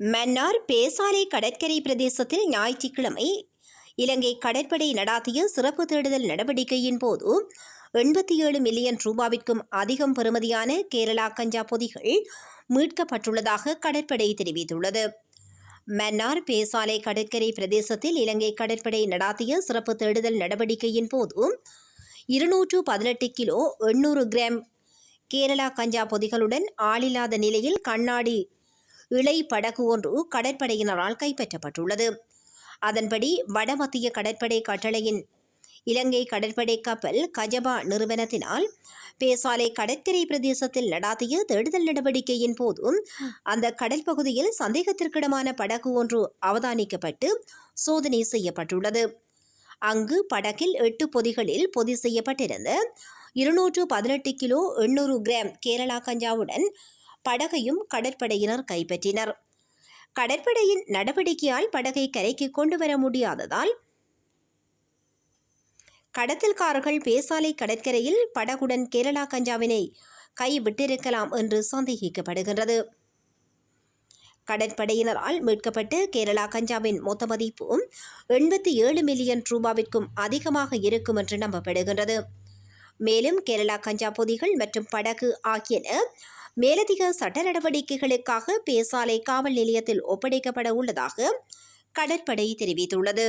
மன்னார் பேசாலை கடற்கரை பிரதேசத்தில் ஞாயிற்றுக்கிழமை இலங்கை கடற்படை நடாத்திய சிறப்பு தேடுதல் நடவடிக்கையின் போது எண்பத்தி ஏழு மில்லியன் ரூபாவிற்கும் அதிகம் பெறுமதியான கேரளா கஞ்சா பொதிகள் மீட்கப்பட்டுள்ளதாக கடற்படை தெரிவித்துள்ளது. மன்னார் பேசாலை கடற்கரை பிரதேசத்தில் இலங்கை கடற்படை நடாத்திய சிறப்பு தேடுதல் நடவடிக்கையின் போது இருநூற்று பதினெட்டு கிலோ எண்ணூறு கிராம் கேரளா கஞ்சா பொதிகளுடன் ஆளில்லாத நிலையில் கண்ணாடி இலை படகு ஒன்று கடற்படையினரால் கைப்பற்றப்பட்டுள்ளது. அதன்படி வடமத்திய கடற்படை கட்டளையின் இலங்கை கடற்படை கப்பல் கஜபா நிறுவனத்தினால் பேசாலை கடற்கரை பிரதேசத்தில் நடாத்திய தேடுதல் நடவடிக்கையின் போதும் அந்த கடல் பகுதியில் சந்தேகத்திற்கிடமான படகு ஒன்று அவதானிக்கப்பட்டு சோதனை செய்யப்பட்டுள்ளது. அங்கு படகில் எட்டு பொதிகளில் பொதி செய்யப்பட்டிருந்த இருநூற்று பதினெட்டு கிலோ எண்ணூறு கிராம் கேரளா கஞ்சாவுடன் படகையும் கடற்படையினர் கைப்பற்றினர். கடற்படையின் நடவடிக்கையால் படகை கரைக்கு கொண்டு வர முடியாததால் கடத்தல்காரர்கள் பேசாலை கடற்கரையில் படகுடன் கேரளா கஞ்சாவினை கைவிட்டிருக்கலாம் என்று சந்தேகிக்கப்படுகின்றது. கடற்படையினரால் மீட்கப்பட்ட கேரளா கஞ்சாவின் மொத்த மதிப்பும் எண்பத்தி ஏழு மில்லியன் ரூபாவிற்கும் அதிகமாக இருக்கும் என்று நம்பப்படுகின்றது. மேலும் கேரளா கஞ்சா பொதிகள் மற்றும் படகு ஆகியன மேலதிக சட்ட நடவடிக்கைகளுக்காக பேசாலை காவல் நிலையத்தில் ஒப்படைக்கப்பட உள்ளதாக கடற்படை தெரிவித்துள்ளது.